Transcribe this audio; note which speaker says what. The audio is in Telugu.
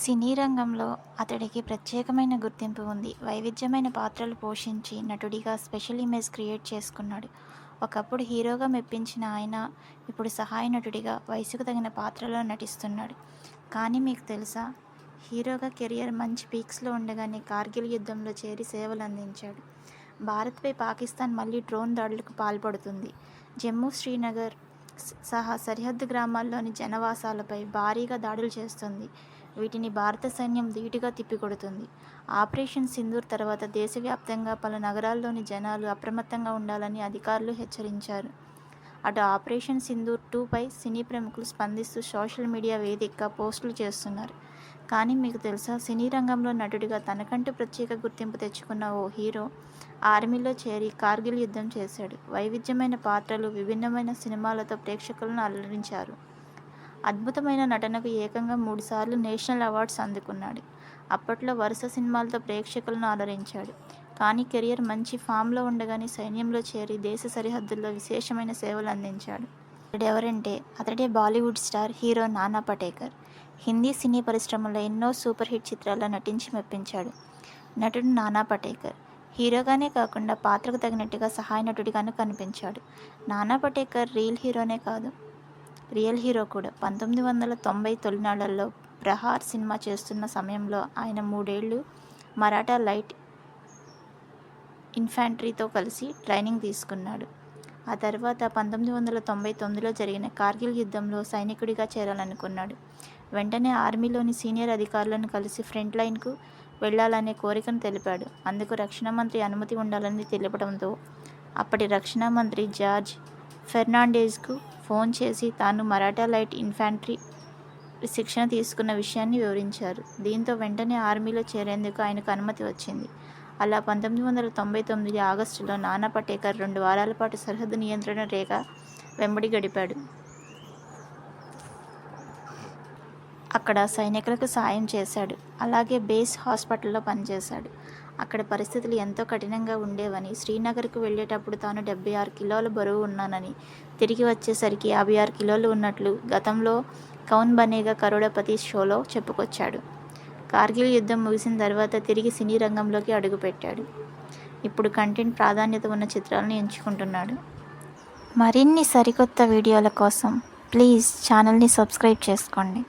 Speaker 1: సినీ రంగంలో అతడికి ప్రత్యేకమైన గుర్తింపు ఉంది. వైవిధ్యమైన పాత్రలు పోషించి నటుడిగా స్పెషల్ ఇమేజ్ క్రియేట్ చేసుకున్నాడు. ఒకప్పుడు హీరోగా మెప్పించిన ఆయన ఇప్పుడు సహాయ నటుడిగా వయసుకు తగిన పాత్రలో నటిస్తున్నాడు. కానీ మీకు తెలుసా? హీరోగా కెరియర్ మంచి పీక్స్లో ఉండగానే కార్గిల్ యుద్ధంలో చేరి సేవలు అందించాడు భారత్పై పాకిస్తాన్ మళ్ళీ డ్రోన్ దాడులకు పాల్పడుతుంది. జమ్మూ, శ్రీనగర్ సహా సరిహద్దు గ్రామాల్లోని జనవాసాలపై భారీగా దాడులు చేస్తుంది వీటిని భారత సైన్యం ధీటుగా తిప్పికొడుతుంది ఆపరేషన్ సింధూర్ తర్వాత దేశవ్యాప్తంగా పలు నగరాల్లోని జనాలు అప్రమత్తంగా ఉండాలని అధికారులు హెచ్చరించారు. అటు ఆపరేషన్ సింధూర్ టూపై సినీ ప్రముఖులు స్పందిస్తూ సోషల్ మీడియా వేదికగా పోస్టులు చేస్తున్నారు. కానీ మీకు తెలుసా? సినీ రంగంలో నటుడిగా తనకంటూ ప్రత్యేక గుర్తింపు తెచ్చుకున్న ఓ హీరో ఆర్మీలో చేరి కార్గిల్ యుద్ధం చేశాడు. వైవిధ్యమైన పాత్రలు, విభిన్నమైన సినిమాలతో ప్రేక్షకులను అలరించారు. అద్భుతమైన నటనకు ఏకంగా మూడుసార్లు నేషనల్ అవార్డ్స్ అందుకున్నాడు. అప్పట్లో వరుస సినిమాలతో ప్రేక్షకులను అలరించాడు. కానీ కెరియర్ మంచి ఫామ్లో ఉండగానే సైన్యంలో చేరి దేశ సరిహద్దుల్లో విశేషమైన సేవలు అందించాడు ఎవరంటే అతడే బాలీవుడ్ స్టార్ హీరో నానా పటేకర్. హిందీ సినీ పరిశ్రమలో ఎన్నో సూపర్ హిట్ చిత్రాల్లో నటించి మెప్పించాడు. నటుడు నానా పటేకర్. హీరోగానే కాకుండా పాత్రకు తగినట్టుగా సహాయ నటుడిగాను కనిపించాడు. నానా పటేకర్ రీల్ హీరోనే కాదు రియల్ హీరో కూడా. పంతొమ్మిది వందల తొంభై తొలినాళ్ళలో 'ప్రహార్' సినిమా చేస్తున్న సమయంలో ఆయన మూడేళ్ళు మరాఠా లైట్ ఇన్ఫాంట్రీతో కలిసి ట్రైనింగ్ తీసుకున్నాడు. ఆ తర్వాత పంతొమ్మిది వందల తొంభై తొమ్మిదిలో జరిగిన కార్గిల్ యుద్ధంలో సైనికుడిగా చేరాలనుకున్నాడు. వెంటనే ఆర్మీలోని సీనియర్ అధికారులను కలిసి ఫ్రంట్ లైన్కు వెళ్ళాలనే కోరికను తెలిపాడు. అందుకు రక్షణ మంత్రి అనుమతి ఉండాలని తెలపడంతో అప్పటి రక్షణ మంత్రి జార్జ్ ఫెర్నాండేజ్కు ఫోన్ చేసి తాను మరాఠా లైట్ ఇన్ఫాంట్రీ శిక్షణ తీసుకున్న విషయాన్ని వివరించారు. దీంతో వెంటనే ఆర్మీలో చేరేందుకు ఆయనకు అనుమతి వచ్చింది. అలా పంతొమ్మిది వందల తొంభై తొమ్మిది ఆగస్టులో నానా పటేకర్ రెండు వారాల పాటు సరిహద్దు నియంత్రణ రేఖ వెంబడి గడిపాడు. అక్కడ సైనికులకు సాయం చేశాడు. అలాగే బేస్ హాస్పిటల్లో పనిచేశాడు. అక్కడ పరిస్థితులు ఎంతో కఠినంగా ఉండేవని, శ్రీనగర్కు వెళ్ళేటప్పుడు తాను డెబ్బై ఆరు కిలోల బరువు ఉన్నానని, తిరిగి వచ్చేసరికి యాభై ఆరు కిలోలు ఉన్నట్లు గతంలో 'కౌన్ బనేగా కరోడపతి షోలో చెప్పుకొచ్చాడు. కార్గిల్ యుద్ధం ముగిసిన తర్వాత తిరిగి సినీ రంగంలోకి అడుగుపెట్టాడు. ఇప్పుడు కంటెంట్ ప్రాధాన్యత ఉన్న చిత్రాలను ఎంచుకుంటున్నాడు. మరిన్ని సరికొత్త వీడియోల కోసం ప్లీజ్ ఛానల్ని సబ్స్క్రైబ్ చేసుకోండి.